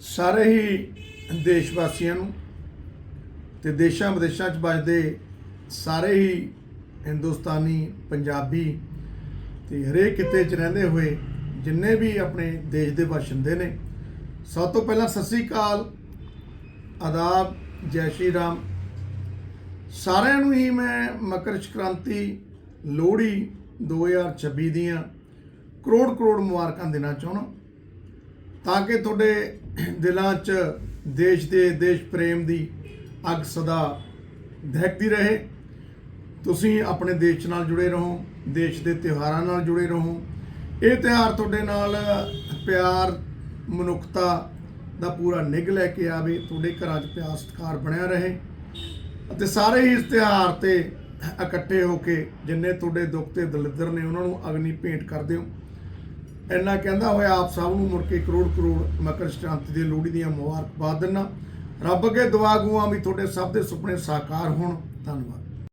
ਸਾਰੇ ਹੀ ਦੇਸ਼ ਵਾਸੀਆਂ ਨੂੰ ਤੇ ਦੇਸ਼ਾਂ ਵਿਦੇਸ਼ਾਂ 'ਚ ਵੱਸਦੇ ਸਾਰੇ ਹੀ ਹਿੰਦੁਸਤਾਨੀ, ਪੰਜਾਬੀ ਤੇ ਹਰੇਕ ਕਿਤੇ 'ਚ ਰਹਿੰਦੇ ਹੋਏ ਜਿੰਨੇ ਵੀ ਆਪਣੇ ਦੇਸ਼ ਦੇ ਵਸਿੰਦੇ ਨੇ, ਸਭ ਤੋਂ ਪਹਿਲਾਂ ਸਤਿ ਸ੍ਰੀ ਅਕਾਲ, ਆਦਾਬ, ਜੈ ਸ਼੍ਰੀ ਰਾਮ। ਸਾਰਿਆਂ ਨੂੰ ਹੀ ਮੈਂ ਮਕਰ ਸੰਕ੍ਰਾਂਤੀ ਲੋਹੜੀ 2026 ਦੀਆਂ ਕਰੋੜ ਕਰੋੜ ਮੁਬਾਰਕਾਂ ਦੇਣਾ ਚਾਹੁੰਦਾ। ਤਾਂ ਕਿ ਤੁਹਾਡੇ ਦਿਲਾਂ 'ਚ ਦੇਸ਼ ਦੇ ਦੇਸ਼ ਪ੍ਰੇਮ ਦੀ ਅੱਗ ਸਦਾ ਦਹਿਕਦੀ ਰਹੇ। ਤੁਸੀਂ ਆਪਣੇ ਦੇਸ਼ ਨਾਲ ਜੁੜੇ ਰਹੋ, ਦੇਸ਼ ਦੇ ਤਿਉਹਾਰਾਂ ਨਾਲ ਜੁੜੇ ਰਹੋ। ਇਹ ਤਿਉਹਾਰ ਤੁਹਾਡੇ ਨਾਲ ਪਿਆਰ, ਮਨੁੱਖਤਾ ਦਾ ਪੂਰਾ ਨਿੱਘ ਲੈ ਕੇ ਆਵੇ, ਤੁਹਾਡੇ ਘਰਾਂ 'ਚ ਪਿਆਰ, ਸਤਿਕਾਰ ਬਣਿਆ ਰਹੇ। ਅਤੇ ਸਾਰੇ ਹੀ ਇਸ ਤਿਉਹਾਰ ਤੇ ਇਕੱਠੇ ਹੋ ਕੇ ਜਿੰਨੇ ਤੁਹਾਡੇ ਦੁੱਖ ਤੇ ਦਲਿੱਦਰ ਨੇ, ਉਹਨਾਂ ਨੂੰ ਅਗਨੀ ਭੇਂਟ ਕਰਦੇ ਹੋ। ਇੰਨਾ ਕਹਿੰਦਾ ਹੋਇਆ, ਆਪ ਸਭ ਨੂੰ ਮੁੜ ਕੇ ਕਰੋੜ ਕਰੋੜ ਮਕਰ ਸੰਕ੍ਰਾਂਤੀ ਦੇ ਲੋਹੜੀ ਦੀਆਂ ਮੁਬਾਰਕਬਾਦ ਦਿੰਨਾ ਰੱਬ ਅੱਗੇ ਦੁਆ ਗੂਆਂ ਵੀ ਤੁਹਾਡੇ ਸਭ ਦੇ ਸੁਪਨੇ ਸਾਕਾਰ ਹੋਣ। ਧੰਨਵਾਦ।